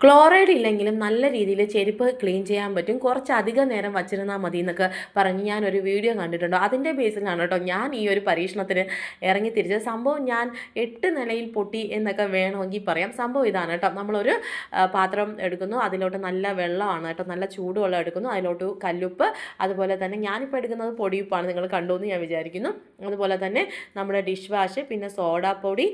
Chloride ഇല്ലെങ്കിലും നല്ല രീതിയിൽ ചെരുപ്പ് ക്ലീൻ ചെയ്യാൻ പറ്റും. കുറച്ച് അധിക നേരം വച്ചിരുന്നാൽ മതി എന്നൊക്കെ പറഞ്ഞ് ഞാനൊരു വീഡിയോ കണ്ടിട്ടുണ്ട്. അതിന്റെ ബേസിലാണ് കേട്ടോ ഞാൻ ഈ ഒരു പരീക്ഷണത്തിന് ഇറങ്ങി തിരിച്ചത് സംഭവം ഞാൻ എട്ട് നിലയിൽ പൊട്ടി എന്നൊക്കെ വേണമെങ്കിൽ പറയാം. സംഭവം ഇതാണ് കേട്ടോ. നമ്മളൊരു പാത്രം എടുക്കുന്നു. അതിലോട്ട് നല്ല വെള്ളമാണ് കേട്ടോ. നല്ല ചൂടുവെള്ളം എടുക്കുന്നു. അതിലോട്ട് കല്ലുപ്പ്. അതുപോലെ തന്നെ ഞാനിപ്പോൾ എടുക്കുന്നത് പൊടിയുപ്പാണ്. നിങ്ങൾ കണ്ടു എന്ന് ഞാൻ വിചാരിക്കുന്നു. അതുപോലെ തന്നെ നമ്മുടെ ഡിഷ് വാഷ് പിന്നെ സോഡാപ്പൊടി പൊടി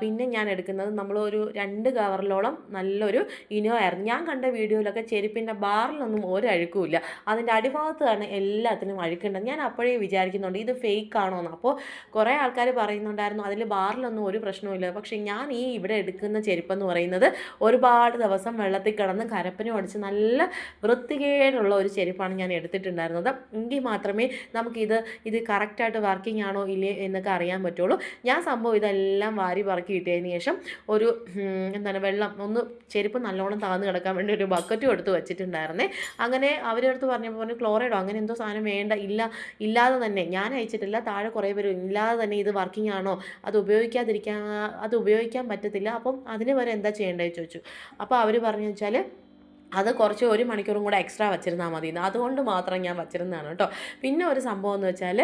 പിന്നെ ഞാൻ എടുക്കുന്നത് നമ്മളൊരു രണ്ട് കവറിലോളം നല്ലൊരു ഇനോ ആയിരുന്നു ഞാൻ കണ്ട വീഡിയോയിലൊക്കെ ചെരുപ്പിന്റെ ബാറിലൊന്നും ഒരു അഴുക്കുമില്ല. അതിന്റെ അടിഭാഗത്താണ് എല്ലാത്തിനും അഴുക്കുണ്ടെന്ന് ഞാൻ അപ്പോഴേ വിചാരിക്കുന്നുണ്ട് ഇത് ഫേക്ക് ആണോ എന്ന് അപ്പോൾ കുറേ ആൾക്കാർ പറയുന്നുണ്ടായിരുന്നു അതിൽ ബാറിലൊന്നും ഒരു പ്രശ്നവുമില്ല. പക്ഷേ ഞാൻ ഈ ഇവിടെ എടുക്കുന്ന ചെരുപ്പെന്ന് പറയുന്നത് ഒരുപാട് ദിവസം വെള്ളത്തിൽ കിടന്ന് കരപ്പനും അടിച്ച് നല്ല വൃത്തികേടുള്ള ഒരു ചെരുപ്പാണ് ഞാൻ എടുത്തിട്ടുണ്ടായിരുന്നത്. എങ്കിൽ മാത്രമേ നമുക്കിത് ഇത് കറക്റ്റായിട്ട് വർക്കിംഗ് ആണോ ഇല്ലേ എന്നൊക്കെ അറിയാൻ പറ്റുള്ളൂ. ഞാൻ സംഭവം ഇതെല്ലാം വാരി പറക്കി കിട്ടിയതിന് ശേഷം ഒരു എന്താണ് വെള്ളം ഒന്ന് ചെരുപ്പ് നല്ലോണം താന്ന് കിടക്കാൻ വേണ്ടി ഒരു ബക്കറ്റും എടുത്ത് വെച്ചിട്ടുണ്ടായിരുന്നേ. അങ്ങനെ അവരടുത്ത് പറഞ്ഞപ്പോൾ പറഞ്ഞു ക്ലോറൈഡോ അങ്ങനെ എന്തോ സാധനം വേണ്ട ഇല്ല ഇല്ലാതെ തന്നെ. ഞാൻ അയച്ചിട്ടില്ല താഴെ കുറേ പേര് ഇല്ലാതെ തന്നെ ഇത് വർക്കിംഗ് ആണോ? അത് ഉപയോഗിക്കാതിരിക്കാൻ അത് ഉപയോഗിക്കാൻ പറ്റത്തില്ല. അപ്പം അതിന് വരെ എന്താ ചെയ്യേണ്ടതെന്ന് ചോദിച്ചു. അപ്പോൾ അവർ പറഞ്ഞു വെച്ചാൽ അത് കുറച്ച് ഒരു മണിക്കൂറും കൂടെ എക്സ്ട്രാ വച്ചിരുന്നാൽ മതി. അതുകൊണ്ട് മാത്രം ഞാൻ വച്ചിരുന്നതാണ് കേട്ടോ. പിന്നെ ഒരു സംഭവം എന്ന് വെച്ചാൽ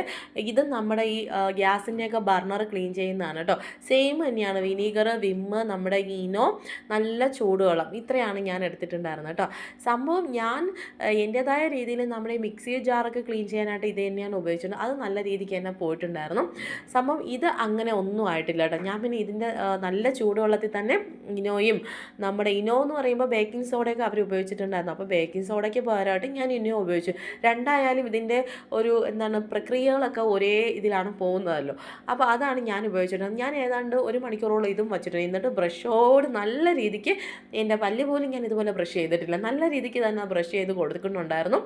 ഇത് നമ്മുടെ ഈ ഗ്യാസിന്റെയൊക്കെ ബർണർ ക്ലീൻ ചെയ്യുന്നതാണ് കേട്ടോ. സെയിം തന്നെയാണ് വിനീഗർ വിമ്മ് നമ്മുടെ ഈനോ നല്ല ചൂടുവെള്ളം ഇത്രയാണ് ഞാൻ എടുത്തിട്ടുണ്ടായിരുന്നത് കേട്ടോ. സംഭവം ഞാൻ എന്റേതായ രീതിയിൽ നമ്മുടെ ഈ മിക്സി ജാറൊക്കെ ക്ലീൻ ചെയ്യാനായിട്ട് ഇത് തന്നെയാണ് ഉപയോഗിച്ചിട്ടുണ്ട് അത് നല്ല രീതിക്ക് തന്നെ പോയിട്ടുണ്ടായിരുന്നു. സംഭവം ഇത് അങ്ങനെ ഒന്നും ആയിട്ടില്ല കേട്ടോ. ഞാൻ പിന്നെ ഇതിന്റെ നല്ല ചൂടുവെള്ളത്തിൽ തന്നെ ഇനോയും നമ്മുടെ ഇനോ എന്ന് പറയുമ്പോൾ ബേക്കിംഗ് സോഡയൊക്കെ അവർ ഉപയോഗിച്ചിട്ടുണ്ടായിരുന്നു. അപ്പോൾ ബേക്കിംഗ് സോഡയ്ക്ക് പകരമായിട്ട് ഞാൻ ഇനിയും ഉപയോഗിച്ചു. രണ്ടായാലും ഇതിന്റെ ഒരു എന്താണ് പ്രക്രിയകളൊക്കെ ഒരേ ഇതിലാണ് പോകുന്നതല്ലോ. അപ്പോൾ അതാണ് ഞാൻ ഉപയോഗിച്ചിട്ടുള്ളത് ഞാൻ ഏതാണ്ട് ഒരു മണിക്കൂറോളം ഇതും വച്ചിട്ടുണ്ട്. എന്നിട്ട് ബ്രഷോട് നല്ല രീതിക്ക് എന്റെ പല്ല് പോലും ഞാൻ ഇതുപോലെ ബ്രഷ് ചെയ്തിട്ടില്ല. നല്ല രീതിക്ക് തന്നെ ബ്രഷ് ചെയ്ത് കൊടുത്തിട്ടുണ്ടായിരുന്നു.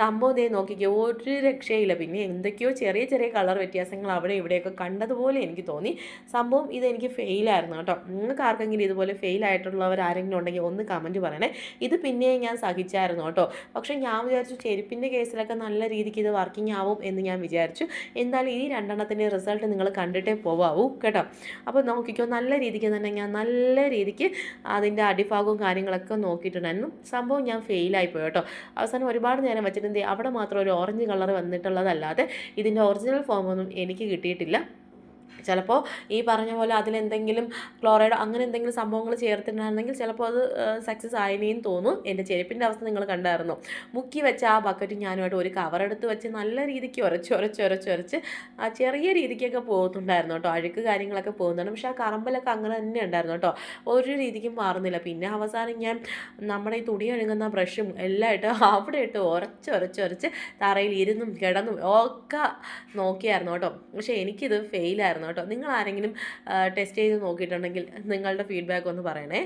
സംഭവം ഇതേ നോക്കിക്കോ ഒരു രക്ഷയില്ല. പിന്നെ എന്തൊക്കെയോ ചെറിയ ചെറിയ കളർ വ്യത്യാസങ്ങൾ അവിടെ ഇവിടെയൊക്കെ കണ്ടതുപോലെ എനിക്ക് തോന്നി. സംഭവം ഇതെനിക്ക് ഫെയിലായിരുന്നു കേട്ടോ. നിങ്ങൾക്ക് ആർക്കെങ്കിലും ഇതുപോലെ ഫെയിൽ ആയിട്ടുള്ളവർ ആരെങ്കിലും ഉണ്ടെങ്കിൽ ഒന്ന് കമന്റ് പറയണേ. ഇത് പിന്നെയും ഞാൻ സഹിച്ചായിരുന്നു കേട്ടോ. പക്ഷേ ഞാൻ വിചാരിച്ചു ചെരുപ്പിന്റെ കേസിലൊക്കെ നല്ല രീതിക്ക് ഇത് വർക്കിംഗ് ആവും എന്ന് ഞാൻ വിചാരിച്ചു. എന്തായാലും ഈ രണ്ടെണ്ണത്തിന്റെ റിസൾട്ട് നിങ്ങൾ കണ്ടിട്ടേ പോവാവൂ കേട്ടോ. അപ്പോൾ നോക്കിക്കോ നല്ല രീതിക്ക് തന്നെ ഞാൻ നല്ല രീതിക്ക് അതിന്റെ അടിഭാഗവും കാര്യങ്ങളൊക്കെ നോക്കിയിട്ടുണ്ടായിരുന്നു. സംഭവം ഞാൻ ഫെയിലായി പോയി കേട്ടോ. അവസാനം ഒരുപാട് നേരം വെച്ചിട്ടുണ്ട് അവിടെ മാത്രം ഒരു ഓറഞ്ച് കളർ വന്നിട്ടുള്ളതല്ലാതെ ഇതിന്റെ ഒറിജിനൽ ഫോമൊന്നും എനിക്ക് കിട്ടിയിട്ടില്ല. ചിലപ്പോൾ ഈ പറഞ്ഞ പോലെ അതിലെന്തെങ്കിലും ക്ലോറൈഡ് അങ്ങനെ എന്തെങ്കിലും സംഭവങ്ങൾ ചേർത്തിട്ടുണ്ടായിരുന്നെങ്കിൽ ചിലപ്പോൾ അത് സക്സസ് ആയതിനേയും തോന്നും. എന്റെ ചെരുപ്പിന്റെ അവസ്ഥ നിങ്ങൾ കണ്ടായിരുന്നു. മുക്കി വെച്ച ആ ബക്കറ്റ് ഞാനുമായിട്ട് ഒരു കവറെടുത്ത് വെച്ച് നല്ല രീതിക്ക് ഉരച്ച് ഉരച്ച് ഉരച്ച് ഉരച്ച് ആ ചെറിയ രീതിക്കൊക്കെ പോകുന്നുണ്ടായിരുന്നു കേട്ടോ. അഴുക്ക് കാര്യങ്ങളൊക്കെ പോകുന്നുണ്ട്. പക്ഷേ ആ കറമ്പലൊക്കെ അങ്ങനെ തന്നെ ഉണ്ടായിരുന്നു കേട്ടോ. ഒരു രീതിക്കും മാറുന്നില്ല. പിന്നെ അവസാനം ഞാൻ നമ്മുടെ ഈ തുണി അഴുകുന്ന ബ്രഷും എല്ലാം ഇട്ട് അവിടെ ഇട്ട് ഉരച്ച് ഉരച്ച് ഉരച്ച് തറയിൽ ഇരുന്നും കിടന്നും ഒക്കെ നോക്കിയായിരുന്നു കേട്ടോ. പക്ഷേ എനിക്കിത് ഫെയിലായിരുന്നു കേട്ടോ. നിങ്ങൾ ആരെങ്കിലും ടെസ്റ്റ് ചെയ്ത് നോക്കിയിട്ടുണ്ടെങ്കിൽ നിങ്ങളുടെ ഫീഡ്ബാക്ക് ഒന്ന് പറയണേ.